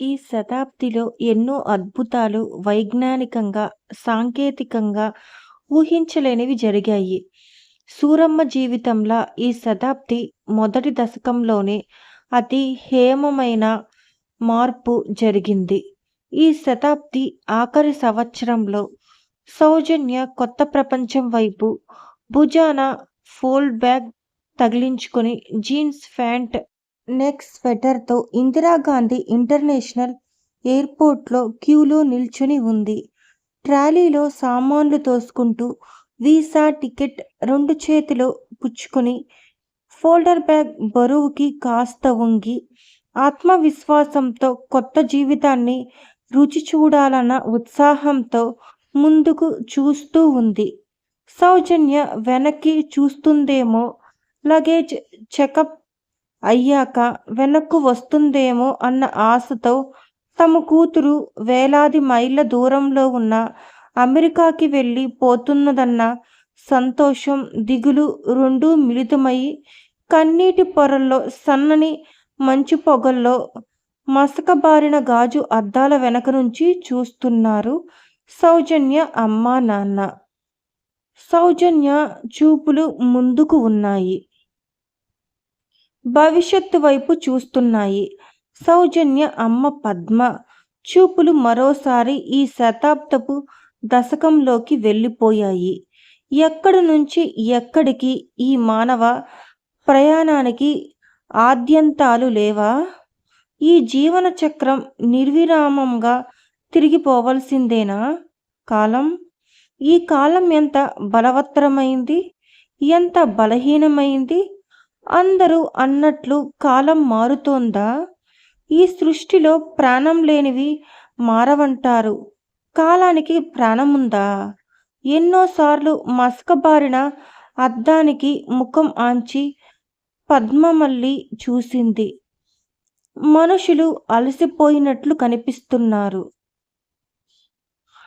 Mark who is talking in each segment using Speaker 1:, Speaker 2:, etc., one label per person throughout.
Speaker 1: ఈ శతాబ్దిలో ఎన్నో అద్భుతాలు వైజ్ఞానికంగా, సాంకేతికంగా ఊహించలేనివి జరిగాయి. సూరమ్మ జీవితంలా ఈ శతాబ్ది మొదటి దశకంలోనే అతి హేమమైన మార్పు జరిగింది. ఈ శతాబ్ది ఆఖరి సంవత్సరంలో సౌజన్య కొత్త ప్రపంచం వైపు భుజాన ఫోల్డ్ బ్యాగ్ తగిలించుకొని జీన్స్ ప్యాంట్, నెక్ స్వెటర్తో ఇందిరాగాంధీ ఇంటర్నేషనల్ ఎయిర్పోర్ట్లో క్యూలో నిల్చుని ఉంది. ట్రాలీలో సామాన్లు తోసుకుంటూ వీసా టికెట్ రెండు చేతిలో పుచ్చుకొని ఫోల్డర్ బ్యాగ్ బరువుకి కాస్త వంగి ఆత్మవిశ్వాసంతో కొత్త జీవితాన్ని రుచి చూడాలన్న ఉత్సాహంతో ముందుకు చూస్తూ ఉంది. సౌజన్య వెనక్కి చూస్తుందేమో లగేజ్ చెకప్ అయ్యాక వెనక్కు వస్తుందేమో అన్న ఆశతో తమ కూతురు వేలాది మైళ్ళ దూరంలో ఉన్న అమెరికాకి వెళ్ళి పోతున్నదన్న సంతోషం, దిగులు రెండూ మిళితమై కన్నీటి పొరల్లో సన్నని మంచు పొగల్లో మసకబారిన గాజు అద్దాల వెనక నుంచి చూస్తున్నారు సౌజన్య అమ్మా నాన్న. సౌజన్య చూపులు ముందుకు ఉన్నాయి. భవిష్యత్తు వైపు చూస్తున్నాయి. సౌజన్య అమ్మ పద్మ చూపులు మరోసారి ఈ శతాబ్దపు దశకంలోకి వెళ్ళిపోయాయి. ఎక్కడి నుంచి ఎక్కడికి ఈ మానవ ప్రయాణానికి ఆద్యంతాలు లేవా? ఈ జీవన చక్రం నిర్విరామంగా తిరిగిపోవలసిందేనా? కాలం? ఈ కాలం ఎంత బలవత్తరమైంది? ఎంత బలహీనమైంది? అందరూ అన్నట్లు కాలం మారుతోందా? ఈ సృష్టిలో ప్రాణం లేనివి మారవంటారు. కాలానికి ప్రాణముందా? ఎన్నోసార్లు మసకబారిన అద్దానికి ముఖం ఆంచి పద్మమల్లి చూసింది. మనుషులు అలసిపోయినట్లు కనిపిస్తున్నారు.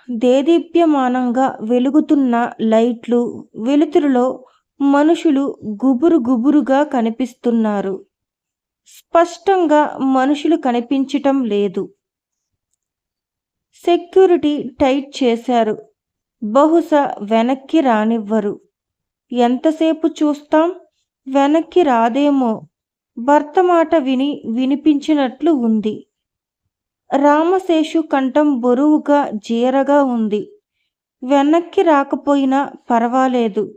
Speaker 1: దేదీప్యమానంగా వెలుగుతున్న లైట్లు, వెలుతురులో మనుషులు గుబురు గుబురుగా కనిపిస్తున్నారు. స్పష్టంగా మనుషులు కనిపించటం లేదు. సెక్యూరిటీ టైట్ చేశారు. బహుశా వెనక్కి రానివ్వరు. ఎంతసేపు చూస్తాం? వెనక్కి రాదేమో భర్త మాట విని వినిపించినట్లు ఉంది. రామశేషు కంఠం బరువుగా జీరగా ఉంది. వెనక్కి రాకపోయినా పర్వాలేదు.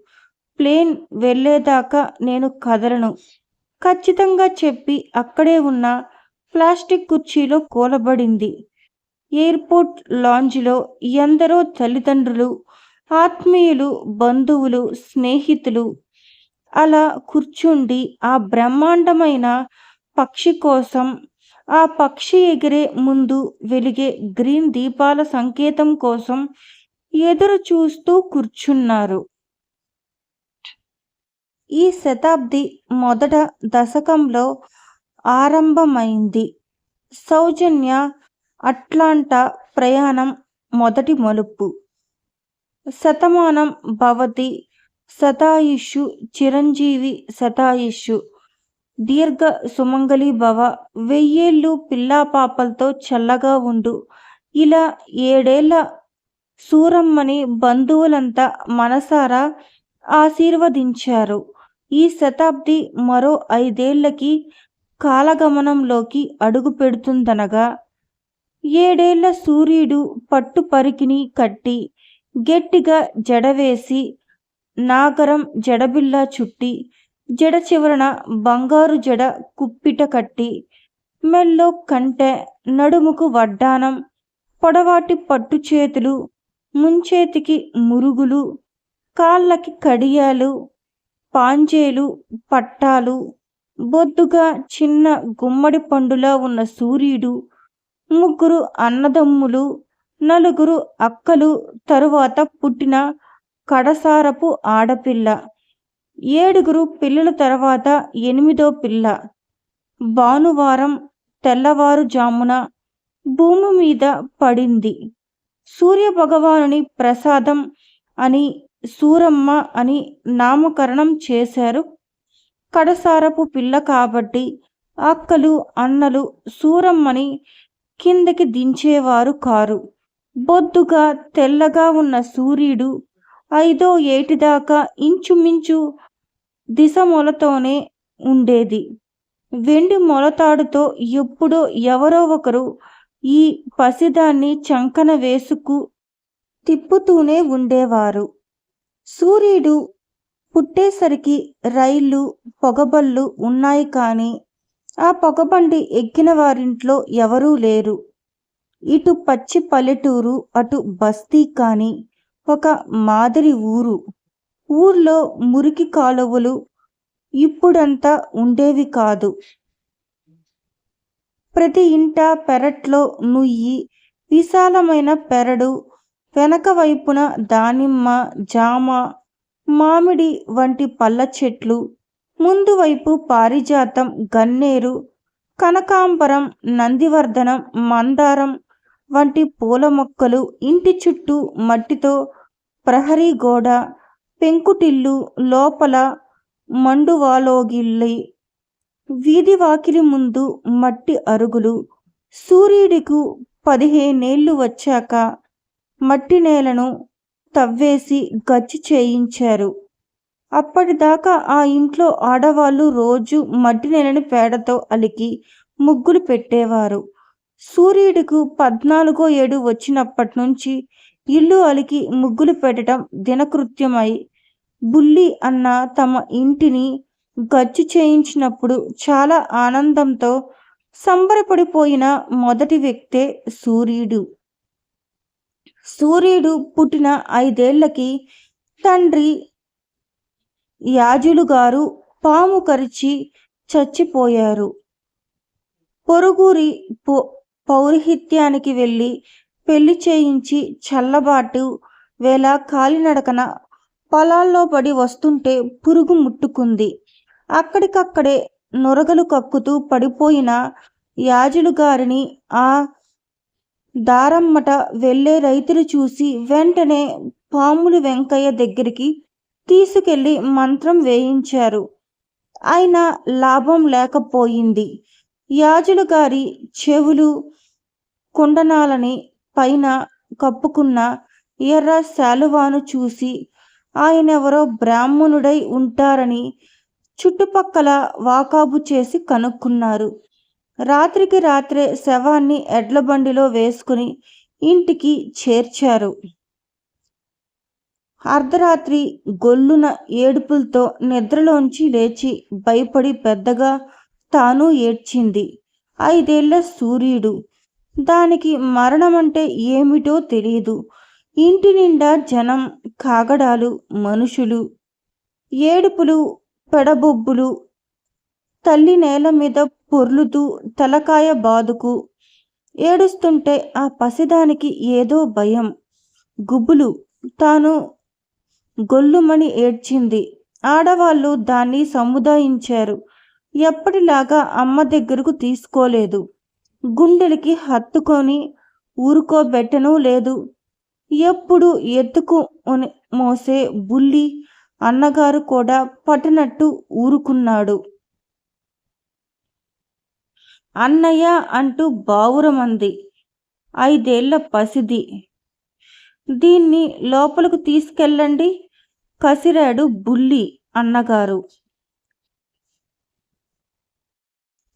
Speaker 1: ప్లేన్ వెళ్ళేదాకా నేను కదలను ఖచ్చితంగా చెప్పి అక్కడే ఉన్న ప్లాస్టిక్ కుర్చీలో కూలబడింది. ఎయిర్పోర్ట్ లాంజ్లో ఎందరో తల్లిదండ్రులు, ఆత్మీయులు, బంధువులు, స్నేహితులు అలా కూర్చుండి ఆ బ్రహ్మాండమైన పక్షి కోసం, ఆ పక్షి ఎగిరే ముందు వెలిగే గ్రీన్ దీపాల సంకేతం కోసం ఎదురు చూస్తూ కూర్చున్నారు. ఈ శతాబ్ది మొదట దశకంలో ఆరంభమైంది. సౌజన్య అట్లాంటా ప్రయాణం మొదటి మలుపు. శతమానం భవతి శతాయుషు చిరంజీవి శతాయుషు దీర్ఘ సుమంగళి భవ వెయ్యేళ్ళు పిల్లాపాపలతో చల్లగా ఉండు ఇలా ఏడేళ్ళ సూరమ్మని బంధువులంతా మనసారా ఆశీర్వదించారు. ఈ శతాబ్ది మరో ఐదేళ్ళకి కాలగమనంలోకి అడుగు పెడుతుందనగా ఏడేళ్ళ సూర్యుడు పట్టు పరికిని కట్టి, గట్టిగా జడవేసి, నాగరం జడబిల్లా చుట్టి, జడ చివరన బంగారు జడ కుప్పిట కట్టి, మెల్లో కంటె, నడుముకు వడ్డానం పొడవాటి పట్టు చేతులు, ముంచేతికి మురుగులు, కాళ్ళకి కడియాలు, పాంజేలు, పట్టాలు, బొద్దుగా చిన్న గుమ్మడి పండులా ఉన్న సూర్యుడు, ముగ్గురు అన్నదమ్ములు, నలుగురు అక్కలు తరువాత పుట్టిన కడసారపు ఆడపిల్ల. ఏడుగురు పిల్లల తర్వాత ఎనిమిదో పిల్ల. భానువారం తెల్లవారుజామున భూమి మీద పడింది. సూర్యభగవానుని ప్రసాదం అని సూరమ్మ అని నామకరణం చేశారు. కడసారపు పిల్ల కాబట్టి అక్కలు, అన్నలు సూరమ్మని కిందకి దించేవారు కారు. బొద్దుగా తెల్లగా ఉన్న సూర్యుడు ఐదో ఏటిదాకా ఇంచుమించు దిశ మొలతోనే ఉండేది. వెండి మొలతాడుతో ఎప్పుడో ఎవరో ఒకరు ఈ పసిదాన్ని చంకన వేసుకు తిప్పుతూనే ఉండేవారు. సూర్యుడు పుట్టేసరికి రైళ్ళు పొగబళ్ళు ఉన్నాయి కానీ ఆ పొగబండి ఎక్కిన వారింట్లో ఎవరూ లేరు. ఇటు పచ్చి పల్లెటూరు అటు బస్తీ కానీ ఒక మాదిరి ఊరు. ఊర్లో మురికి కాలువలు ఇప్పుడంతా ఉండేవి కాదు. ప్రతి ఇంట పెరట్లో నుయ్యి విశాలమైన పెరడు వెనక వైపున దానిమ్మ జామ మామిడి వంటి పళ్ళ చెట్లు ముందు వైపు పారిజాతం గన్నేరు కనకాంబరం నందివర్ధనం మందారం వంటి పూల మొక్కలు ఇంటి చుట్టూ మట్టితో ప్రహరీ గోడ పెంకుటిల్లు లోపల మండువాలోగిల్లి వీధి వాకిలి ముందు మట్టి అరుగులు. సూర్యుడికు పదిహేనేళ్ళు వచ్చాక మట్టి నేలను తవ్వేసి గచ్చి చేయించారు. అప్పటిదాకా ఆ ఇంట్లో ఆడవాళ్ళు రోజు మట్టి నేలని పేడతో అలికి ముగ్గులు పెట్టేవారు. సూర్యుడికి పద్నాలుగో ఏడు వచ్చినప్పటి నుంచి ఇల్లు అలికి ముగ్గులు పెట్టడం దినకృత్యమై బుల్లి అన్న తమ ఇంటిని గచ్చు చేయించినప్పుడు చాలా ఆనందంతో సంబరపడిపోయిన మొదటి వ్యక్తే సూర్యుడు. సూర్యుడు పుట్టిన ఐదేళ్ళకి తండ్రి యాజులు గారు పాము కరిచి చచ్చిపోయారు. పొరుగురి పౌరహిత్యానికి వెళ్ళి పెళ్ళి చేయించి చల్లబాటు వేళ కాలినడకన పొలాల్లో పడి వస్తుంటే పురుగు ముట్టుకుంది. అక్కడికక్కడే నొరగలు కక్కుతూ పడిపోయిన యాజులు గారిని ఆ దారమ్మట వెళ్ళే రైతులు చూసి వెంటనే పాములు వెంకయ్య దగ్గరికి తీసుకెళ్ళి మంత్రం వేయించారు. అయినా లాభం లేకపోయింది. యాజులు గారి చెవులు కుండనాలని పైన కప్పుకున్న ఎర్ర శాలువాను చూసి ఆయనెవరో బ్రాహ్మణుడై ఉంటారని చుట్టుపక్కల వాకాబు చేసి కనుక్కున్నారు. రాత్రికి రాత్రే శవాన్ని ఎడ్ల బండిలో వేసుకుని ఇంటికి చేర్చారు. అర్ధరాత్రి గొల్లున ఏడుపులతో నిద్రలోంచి లేచి భయపడి పెద్దగా తాను ఏడ్చింది. ఐదేళ్ళ సూర్యుడు. దానికి మరణమంటే ఏమిటో తెలియదు ఇంటి నిండా జనం కాగడాలు మనుషులు. ఏడుపులు పెడబొబ్బులు తల్లి నేల మీద పొర్లుతూ తలకాయ బాదుకు ఏడుస్తుంటే ఆ పసిదానికి ఏదో భయం. గుబులు. తాను గొల్లుమని ఏడ్చింది. ఆడవాళ్ళు దాన్ని సముదాయించారు. ఎప్పటిలాగా అమ్మ దగ్గరకు తీసుకోలేదు. గుండెలకి హత్తుకొని ఊరుకోబెట్టను లేదు. ఎప్పుడు ఎత్తుకు మోసే బుల్లి అన్నగారు కూడా పట్టనట్టు ఊరుకున్నాడు. అన్నయ్య అంటూ బావురమంది. ఐదేళ్ళ పసిది. దీన్ని లోపలకు తీసుకెళ్ళండి కసిరాడు బుల్లి అన్నగారు.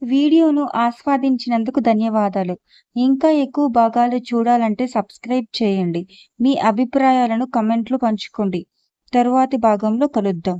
Speaker 1: వీడియోను ఆస్వాదించినందుకు ధన్యవాదాలు. ఇంకా ఎక్కువ భాగాలు చూడాలంటే సబ్స్క్రైబ్ చేయండి. మీ అభిప్రాయాలను కమెంట్లు పంచుకోండి. తరువాతి భాగంలో కలుద్దాం.